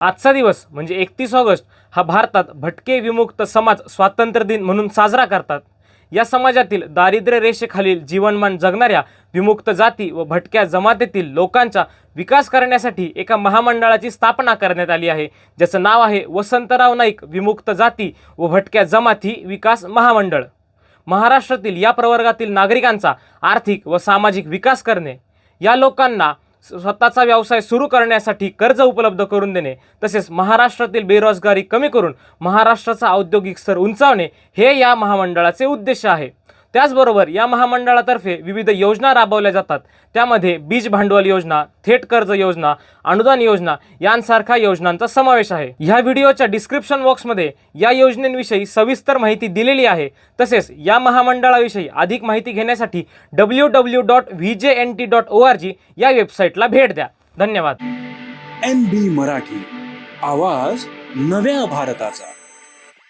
आजचा दिवस म्हणजे एकतीस ऑगस्ट हा भारतात भटके विमुक्त समाज स्वातंत्र्य दिन म्हणून साजरा करतात. या समाजातील दारिद्र्य रेषेखालील जीवनमान जगणाऱ्या विमुक्त जाती व भटक्या जमातीतील लोकांचा विकास करण्यासाठी एका महामंडळाची स्थापना करण्यात आली आहे. ज्याचं नाव आहे वसंतराव नाईक विमुक्त जाती व भटक्या जमाती विकास महामंडळ. महाराष्ट्रातील या प्रवर्गातील नागरिकांचा आर्थिक व सामाजिक विकास करणे. या लोकांना स्वतःचा व्यवसाय सुरू करण्यासाठी कर्ज उपलब्ध करून देणे तसेच महाराष्ट्रातील बेरोजगारी कमी करून महाराष्ट्राचा औद्योगिक स्तर उंचावणे हे या महामंडळाचे उद्देश आहे. त्याचबरोबर या महामंडळातर्फे विविध योजना राबवल्या जातात. त्यामध्ये बीज भांडवल योजना थेट कर्ज योजना अनुदान योजना यांसारख्या योजनांचा समावेश आहे. ह्या व्हिडिओच्या डिस्क्रिप्शन बॉक्समध्ये या योजनेविषयी सविस्तर माहिती दिलेली आहे. तसेच या महामंडळाविषयी अधिक माहिती घेण्यासाठी W W dot V J N T dot O R G या वेबसाईटला भेट द्या. धन्यवाद. N B Marathi. आवाज नव्या भारताचा.